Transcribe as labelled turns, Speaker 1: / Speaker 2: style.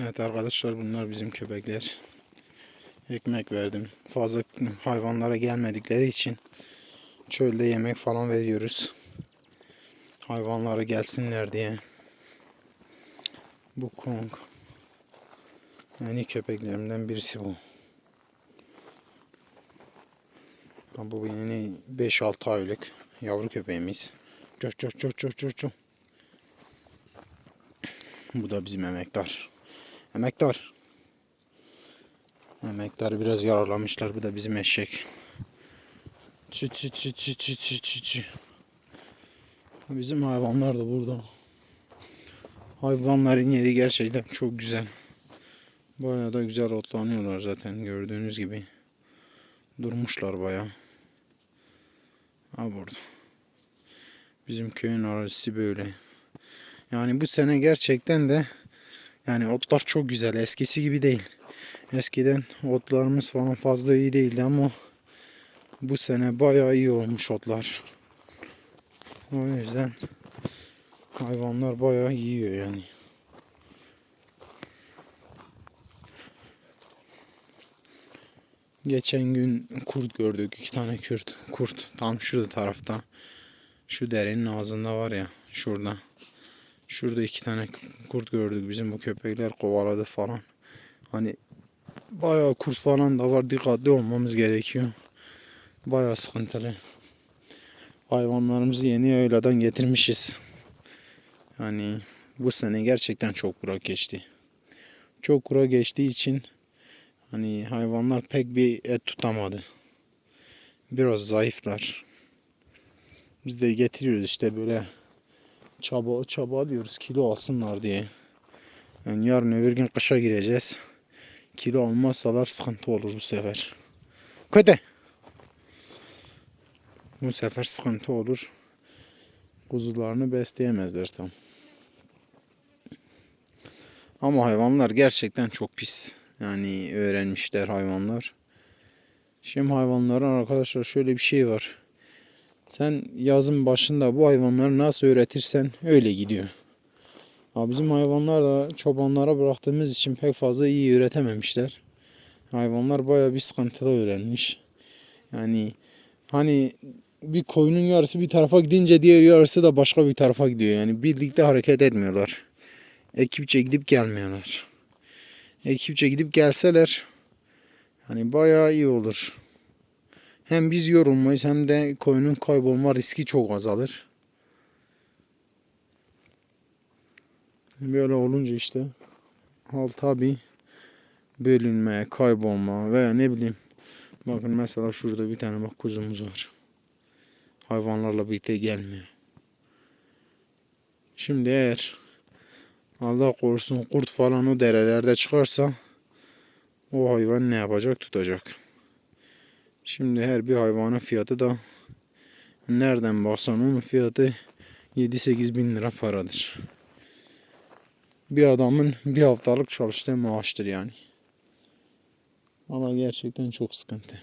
Speaker 1: Evet arkadaşlar bunlar bizim köpekler. Ekmek verdim. Fazla hayvanlara gelmedikleri için çölde yemek falan veriyoruz. Hayvanlara gelsinler diye. Bu Kong. İyi köpeklerimden birisi bu. Bu yeni 5-6 aylık yavru köpeğimiz. Çok çok çok çok çok çok. Bu da bizim emektar. Emektar. Emektarı biraz yaralamışlar. Bu da bizim eşek. Çü çü çü çü çü çü çü çü. Bizim hayvanlar da burada. Hayvanların yeri gerçekten çok güzel. Bayağı da güzel otlanıyorlar zaten gördüğünüz gibi. Durmuşlar bayağı. Ha burada. Bizim köyün arazisi böyle. Yani bu sene gerçekten de yani otlar çok güzel. Eskisi gibi değil. Eskiden otlarımız falan fazla iyi değildi ama bu sene bayağı iyi olmuş otlar. O yüzden hayvanlar bayağı yiyor yani. Geçen gün kurt gördük. iki tane kurt. Kurt tam şurada tarafta. Şu derenin ağzında var ya. Şurada. Şurada iki tane kurt gördük. Bizim bu köpekler kovaladı falan. Hani bayağı kurt falan da var. Dikkatli olmamız gerekiyor. Bayağı sıkıntılı. Hayvanlarımızı yeni yayladan getirmişiz. Yani bu sene gerçekten çok kurak geçti. Çok kurak geçtiği için hani hayvanlar pek bir et tutamadı. Biraz zayıflar. Biz de getiriyoruz işte böyle çaba çaba diyoruz kilo alsınlar diye. Yani yarın öbür gün kışa gireceğiz. Kilo almazsalar sıkıntı olur bu sefer. Kötü. Bu sefer sıkıntı olur. Kuzularını besleyemezler tam. Ama hayvanlar gerçekten çok pis. Yani öğrenmişler hayvanlar. Şimdi hayvanların arkadaşlar şöyle bir şey var. Sen yazın başında bu hayvanları nasıl öğretirsen öyle gidiyor. Ya bizim hayvanlar da çobanlara bıraktığımız için pek fazla iyi öğretememişler. Hayvanlar bayağı bir sıkıntılı öğrenmiş. Yani hani bir koyunun yarısı bir tarafa gidince diğer yarısı da başka bir tarafa gidiyor. Yani birlikte hareket etmiyorlar. Ekipçe gidip gelmiyorlar. Ekipçe gidip gelseler hani bayağı iyi olur. Hem biz yorulmayız hem de koyunun kaybolma riski çok azalır. Böyle olunca işte hal tabi bölünme, kaybolma veya ne bileyim. Bakın mesela şurada bir tane bak kuzumuz var. Hayvanlarla birlikte gelmiyor. Şimdi eğer Allah korusun kurt falan o derelerde çıkarsa o hayvan ne yapacak tutacak. Şimdi her bir hayvanın fiyatı da nereden baksan onun fiyatı 7-8 bin lira paradır. Bir adamın bir haftalık çalıştığı maaştır yani. Valla gerçekten çok sıkıntı.